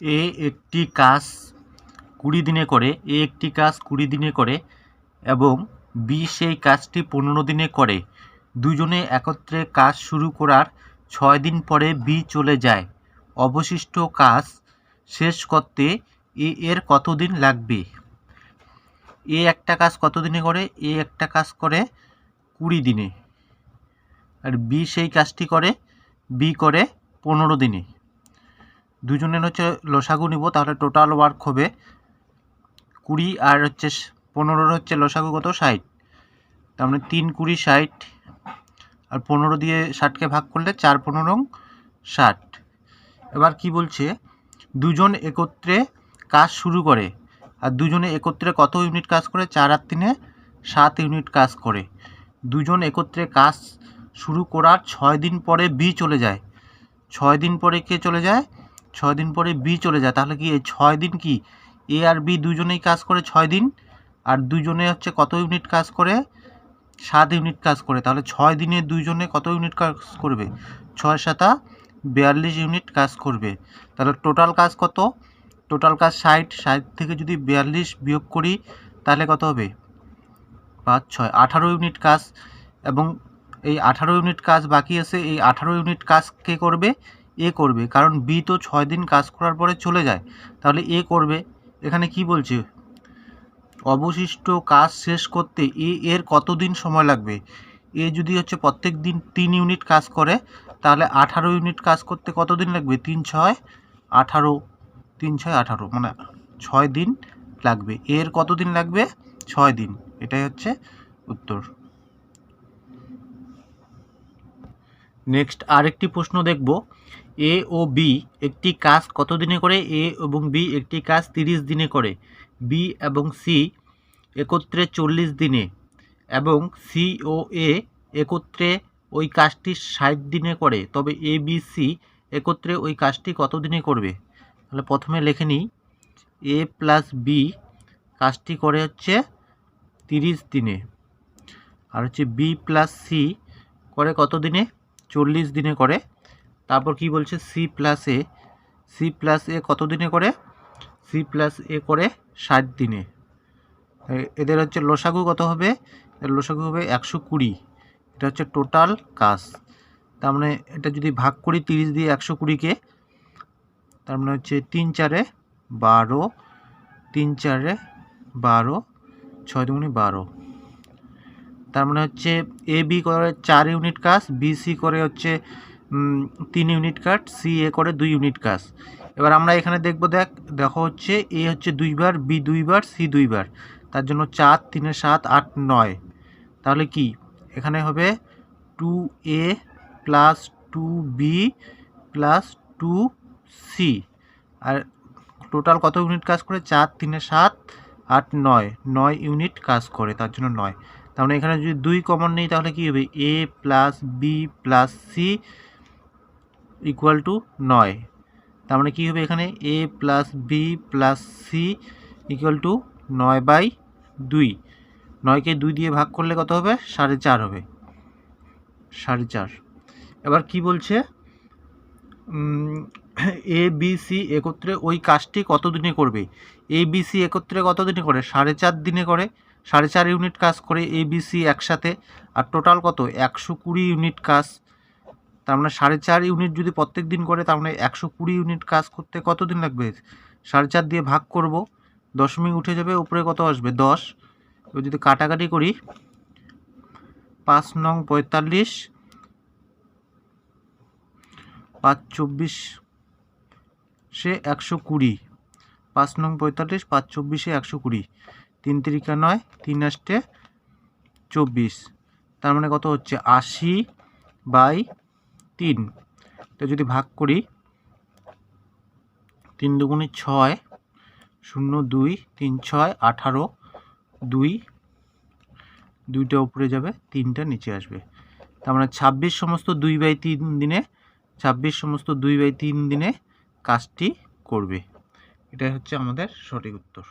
এ একটি কাজ কুড়ি দিনে করে, এ একটি কাজ কুড়ি দিনে করে এবং বি সেই কাজটি পনেরো দিনে করে। দুজনে একত্রে কাজ শুরু করার ছয় দিন পরে বি চলে যায়। অবশিষ্ট কাজ শেষ করতে এ এর কতদিন লাগবে? এ একটা কাজ কত দিনে করে? এ একটা কাজ করে কুড়ি দিনে। আর বি সেই কাজটি করে, বি করে পনেরো দিনে। দুজনের হচ্ছে লসাগু নিব, তাহলে টোটাল ওয়ার্ক হবে কুড়ি আর হচ্ছে পনেরোর হচ্ছে লসাগু কত? ষাট। তার মানে তিন কুড়ি ষাট আর পনেরো দিয়ে ষাটকে ভাগ করলে চার পনেরো ষাট। এবার কি বলছে? দুজন একত্রে কাজ শুরু করে আর দুজনে একত্রে কত ইউনিট কাজ করে? চার আর তিনে সাত ইউনিট কাজ করে। দুজন একত্রে কাজ শুরু করার ছয় দিন পরে বি চলে যায়। ছয় দিন পরে কে চলে যায়? ছয় দিন পরে বি চলে যায়, তাহলে কি এই ছয় দিন কি? এ আর বি দুজনেই কাজ করে ছয় দিন, আর দুজনে হচ্ছে কত ইউনিট কাজ করে? সাত ইউনিট কাজ করে, তাহলে ছয় দিনে দুইজনে কত ইউনিট কাজ করবে? ছয় সাতা বিয়াল্লিশ ইউনিট কাজ করবে। তাহলে টোটাল কাজ কত? টোটাল কাজ ষাট ষাট থেকে যদি বিয়াল্লিশ বিয়োগ করি, তাহলে কত হবে? পাঁচ, ছয়, আঠারো ইউনিট কাজ, এবং এই আঠারো ইউনিট কাজ বাকি আছে, এই আঠারো ইউনিট কাজ কে করবে? এ করবে। কারণ বি তো ছয় দিন কাজ করার পরে চলে যায়। তাহলে এ করবে। এখানে কি বলছে? অবশিষ্ট কাজ শেষ করতে এ এর কতদিন সময় লাগবে? এ যদি হচ্ছে প্রত্যেক দিন তিন ইউনিট কাজ করে, তাহলে আঠারো ইউনিট কাজ করতে কতদিন লাগবে? তিন ছয়, আঠারো, তিন ছয়, আঠারো মানে ছয় দিন লাগবে। এর কতদিন লাগবে? ছয় দিন। এটাই হচ্ছে উত্তর। নেক্সট আরেকটি প্রশ্ন দেখব। এ ও বি একটি কাজ কত দিনে করে? এ এবং বি একটি কাজ তিরিশ দিনে করে। বি এবং সি একত্রে চল্লিশ দিনে এবং সি ও এ একত্রে ওই কাজটি ষাট দিনে করে। তবে এ বি সি একত্রে ওই কাজটি কত দিনে করবে? তাহলে প্রথমে লিখে নিই। এ প্লাস বি কাজটি করে হচ্ছে তিরিশ দিনে। আর হচ্ছে বি প্লাস সি করে কত দিনে? চল্লিশ দিনে করে। তারপর কি বলছে? C plus A C plus A কত দিনে করে? সি প্লাস এ করে ষাট দিনে। এদের হচ্ছে লসাগু কত হবে? লসাগু হবে একশো কুড়ি। এটা হচ্ছে টোটাল কাজ। তার মানে এটা যদি ভাগ করি তিরিশ দিয়ে একশো কুড়িকে, তার মানে হচ্ছে তিন চারে বারো, তিন চারে বারো, ছয় দুগুণি বারো। তার মানে হচ্ছে এ বি করে চার ইউনিট কাজ বি সি করে হচ্ছে তিন ইউনিট কাজ সি এ করে দুই ইউনিট কাজ এবার আমরা এখানে দেখব, দেখ, দেখো হচ্ছে এ হচ্ছে দুইবার বি দুইবার সি দুইবার। তার জন্য চার, তিনে সাত, আট, নয়। তাহলে কি? এখানে হবে two A plus two B plus two C R total কত ইউনিট কাজ করে? চার, তিনে সাত, আট, নয়। নয় ইউনিট কাজ করে, তার জন্য নয়। তার মানে এখানে যদি দুই কমন নেই, তাহলে কি হবে? A plus B plus C equal to নয়। তার মানে কী হবে এখানে? A plus B plus C equal to নয় বাই দুই। নয়কে দুই দিয়ে ভাগ করলে কত হবে? সাড়ে চার হবে। সাড়ে চার। এবার কি বলছে? এ বি সি একত্রে ওই কাজটি কত দিনে করবে? এ বি সি একত্রে কত দিনে করে? সাড়ে চার দিনে করে। সাড়ে চার ইউনিট কাজ করে এ বি সি একসাথে। আর টোটাল কত? একশো কুড়ি ইউনিট কাজ তার মানে সাড়ে চার ইউনিট যদি প্রত্যেক দিন করে, তার মানে একশো কুড়ি ইউনিট কাজ করতে কত দিন লাগবে? সাড়ে চার দিয়ে ভাগ করব, দশমিক উঠে যাবে, উপরে কত আসবে? দশ। এবার যদি কাটাকাটি করি, পাঁচ নং পঁয়তাল্লিশ, পাঁচ চব্বিশ সে একশো কুড়ি। পাঁচ নং পঁয়তাল্লিশ, পাঁচ চব্বিশে একশো কুড়ি। তিন তিরিকা নয়, তিন আষ্টে চব্বিশ। তার মানে কত হচ্ছে? আশি বাই তিন। তো যদি ভাগ করি, তিন দুগুণে ছয়, শূন্য দুই, তিন ছয়, আঠারো, দুই, দুইটা উপরে যাবে, তিনটা নিচে আসবে। তার মানে ছাব্বিশ সমস্ত দুই বাই তিন দিনে, ছাব্বিশ সমস্ত দুই বাই তিন দিনে কাজটি করবে। এটাই হচ্ছে আমাদের সঠিক উত্তর।